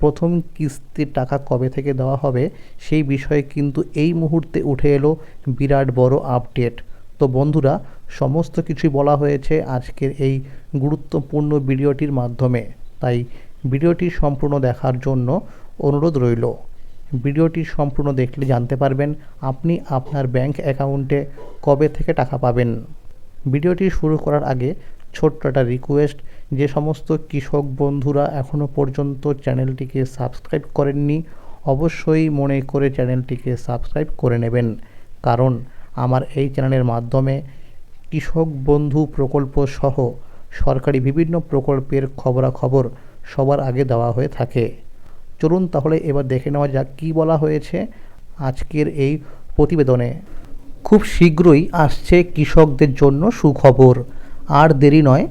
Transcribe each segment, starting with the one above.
প্রথম কিস্তির টাকা কবে থেকে দেওয়া হবে সেই বিষয়ে কিন্তু এই মুহূর্তে উঠে এলো বিরাট বড় আপডেট। তো বন্ধুরা, সমস্ত কিছুই বলা হয়েছে আজকের এই গুরুত্বপূর্ণ ভিডিওটির মাধ্যমে। তাই ভিডিওটি সম্পূর্ণ দেখার জন্য অনুরোধ রইল। ভিডিওটি সম্পূর্ণ দেখলে জানতে পারবেন আপনি আপনার ব্যাংক অ্যাকাউন্টে কবে থেকে টাকা পাবেন। ভিডিওটি শুরু করার আগে ছোট্ট একটা রিকোয়েস্ট যে সমস্ত কৃষক বন্ধুরা এখনও পর্যন্ত চ্যানেলটিকে সাবস্ক্রাইব করেননি, অবশ্যই মনে করে চ্যানেলটিকে সাবস্ক্রাইব করে নেবেন। কারণ আমার এই চ্যানেলের মাধ্যমে কৃষক বন্ধু প্রকল্প সহ সরকারি বিভিন্ন প্রকল্পের খবরাখবর সবার আগে দেওয়া হয়ে থাকে। চলুন তাহলে এবার দেখে নেওয়া যাক কী বলা হয়েছে আজকের এই প্রতিবেদনে। খুব শীঘ্রই আসছে কৃষকদের জন্য সুখবর। আর দেরি নয়,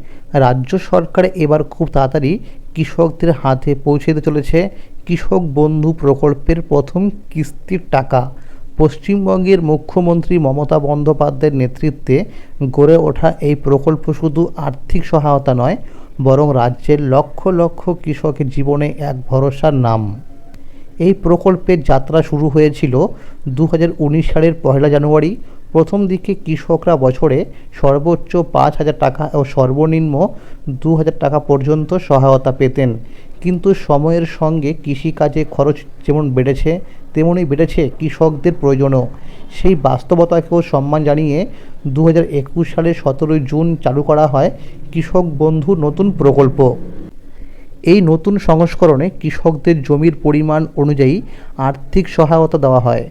রাজ্য সরকার এবার খুব তাড়াতাড়ি কৃষকদের হাতে পৌঁছে দিতে চলেছে। কৃষক বন্ধু প্রকল্পের প্রথম কিস্তির টাকা। পশ্চিমবঙ্গের মুখ্যমন্ত্রী মমতা বন্দ্যোপাধ্যায়ের নেতৃত্বে গড়ে ওঠা এই প্রকল্প শুধু আর্থিক সহায়তা নয়, বরং রাজ্যের লক্ষ লক্ষ কৃষকের জীবনে এক ভরসার নাম। এই প্রকল্পের যাত্রা শুরু হয়েছিল দু হাজার উনিশ সালের পয়লা জানুয়ারি। প্রথম দিকে কৃষকরা বছরে সর্বোচ্চ পাঁচ হাজার টাকা ও সর্বনিম্ন দু হাজার টাকা পর্যন্ত সহায়তা পেতেন। কিন্তু সময়ের সঙ্গে কৃষিকাজে খরচ যেমন বেড়েছে, তেমনই বেড়েছে কৃষকদের প্রয়োজনও। সেই বাস্তবতাকেও সম্মান জানিয়ে দু হাজার একুশ সালের সতেরোই জুন চালু করা হয় কৃষক বন্ধু নতুন প্রকল্প। এই নতুন সংস্করণে কৃষকদের জমির পরিমাণ অনুযায়ী আর্থিক সহায়তা দেওয়া হয়।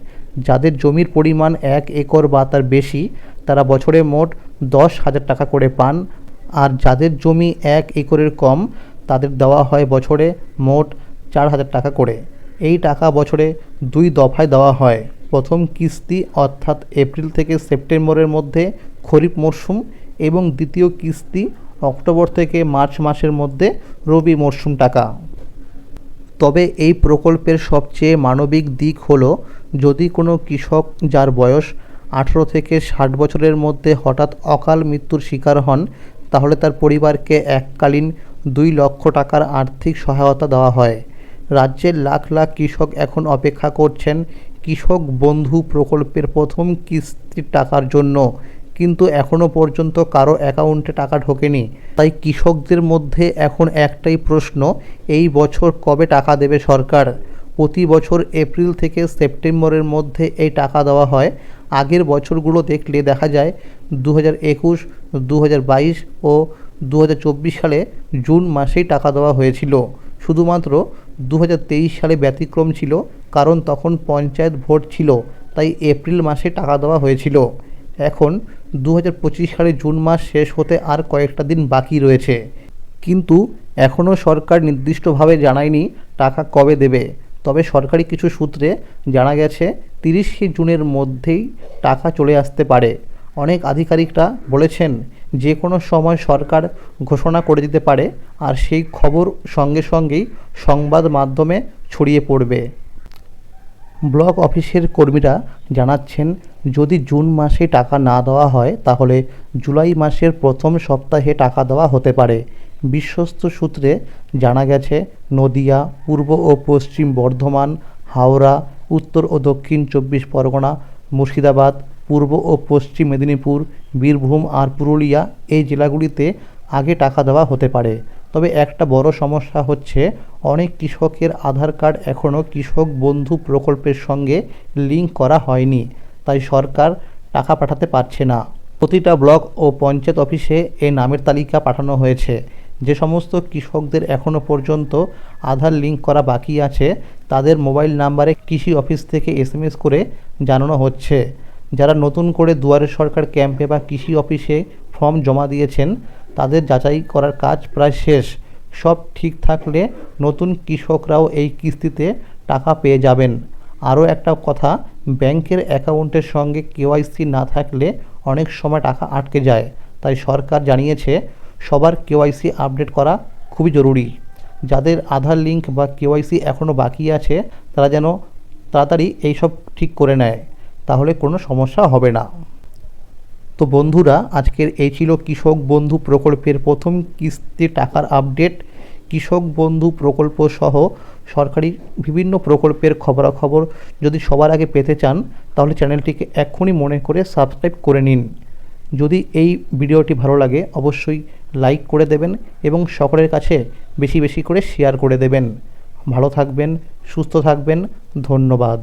যাদের জমির পরিমাণ এক একর বা তার বেশি, তারা বছরে মোট দশ হাজার টাকা করে পান। আর যাদের জমি এক একরের কম, তাদের দেওয়া হয় বছরে মোট চার হাজার টাকা করে। এই টাকা বছরে দুই দফায় দেওয়া হয়। প্রথম কিস্তি অর্থাৎ এপ্রিল থেকে সেপ্টেম্বরের মধ্যে খরিফ মরশুম এবং দ্বিতীয় কিস্তি অক্টোবর থেকে মার্চ মাসের মধ্যে রবি মরশুম টাকা। তবে এই প্রকল্পের সবচেয়ে মানবিক দিক হল, যদি কোনো কৃষক যার বয়স আঠেরো থেকে ষাট বছরের মধ্যে হঠাৎ অকাল মৃত্যুর শিকার হন, তাহলে তার পরিবারকে এককালীন দুই লক্ষ টাকার আর্থিক সহায়তা দেওয়া হয়। রাজ্যের লাখ লাখ কৃষক এখন অপেক্ষা করছেন কৃষক বন্ধু প্রকল্পের প্রথম কিস্তির টাকার জন্য। কিন্তু এখনও পর্যন্ত কারও অ্যাকাউন্টে টাকা ঢোকেনি। তাই কৃষকদের মধ্যে এখন একটাই প্রশ্ন, এই বছর কবে টাকা দেবে সরকার? প্রতি বছর এপ্রিল থেকে সেপ্টেম্বরের মধ্যে এই টাকা দেওয়া হয়। আগের বছরগুলো দেখলে দেখা যায় দু হাজার একুশ দু হাজার বাইশ ও দু হাজার চব্বিশ সালে জুন মাসেই টাকা দেওয়া হয়েছিল। শুধুমাত্র দু হাজার তেইশ সালে ব্যতিক্রম ছিল, কারণ তখন পঞ্চায়েত ভোট ছিল, তাই এপ্রিল মাসে টাকা দেওয়া হয়েছিল। এখন দু হাজার পঁচিশ সালে জুন মাস শেষ হতে আর কয়েকটা দিন বাকি রয়েছে। কিন্তু এখনও সরকার নির্দিষ্টভাবে জানায়নি টাকা কবে দেবে। তবে সরকারি কিছু সূত্রে জানা গেছে, তিরিশে জুনের মধ্যেই টাকা চলে আসতে পারে। অনেক আধিকারিকরা বলেছেন যে কোনো সময় সরকার ঘোষণা করে দিতে পারে, আর সেই খবর সঙ্গে সঙ্গেই সংবাদ মাধ্যমে ছড়িয়ে পড়বে। ব্লক অফিসের কর্মীরা জানাচ্ছেন, যদি জুন মাসে টাকা না দেওয়া হয়, তাহলে জুলাই মাসের প্রথম সপ্তাহে টাকা দেওয়া হতে পারে। বিশ্বস্ত সূত্রে জানা গেছে, নদিয়া, পূর্ব ও পশ্চিম বর্ধমান, হাওড়া, উত্তর ও দক্ষিণ চব্বিশ পরগনা, মুর্শিদাবাদ, পূর্ব ও পশ্চিম মেদিনীপুর, বীরভূম আর পুরুলিয়া এই জেলাগুলিতে আগে টাকা দেওয়া হতে পারে। তবে একটা বড় সমস্যা হচ্ছে, অনেক কৃষকের আধার কার্ড এখনও কৃষক বন্ধু প্রকল্পের সঙ্গে লিঙ্ক করা হয়নি, তাই সরকার টাকা পাঠাতে পারছে না। প্রতিটা ব্লক ও পঞ্চায়েত অফিসে এই নামের তালিকা পাঠানো হয়েছে। যে সমস্ত কৃষকদের এখনও পর্যন্ত আধার লিঙ্ক করা বাকি আছে, তাদের মোবাইল নাম্বারে কৃষি অফিস থেকে এসএমএস করে জানানো হচ্ছে। যারা নতুন করে দুয়ারে সরকার ক্যাম্পে বা কৃষি অফিসে ফর্ম জমা দিয়েছেন তাদের যাচাই করার কাজ প্রায় শেষ। সব ঠিক থাকলে নতুন কৃষকরাও এই কিস্তিতে টাকা পেয়ে যাবেন। আরও একটা কথা, ব্যাংকের অ্যাকাউন্টের সঙ্গে কেওয়াইসি না থাকলে অনেক সময় টাকা আটকে যায়। তাই সরকার জানিয়েছে, সবার কেওয়াইসি আপডেট করা খুবই জরুরি। যাদের আধার লিঙ্ক বা কেওয়াইসি এখনও বাকি আছে, তারা যেন তাড়াতাড়ি এইসব ঠিক করে নেয়। তাহলে কোনো সমস্যা হবে না। তো বন্ধুরা, আজকের এই ছিল কৃষক বন্ধু প্রকল্পের প্রথম কিস্তি টাকার আপডেট। কৃষক বন্ধু প্রকল্প সহ সরকারি বিভিন্ন প্রকল্পের খবরাখবর যদি সবার আগে পেতে চান, তাহলে চ্যানেলটিকে এক্ষুনি মনে করে সাবস্ক্রাইব করে নিন। যদি এই ভিডিওটি ভালো লাগে, অবশ্যই লাইক করে দেবেন এবং সকলের কাছে বেশি বেশি করে শেয়ার করে দেবেন। ভালো থাকবেন, সুস্থ থাকবেন, ধন্যবাদ।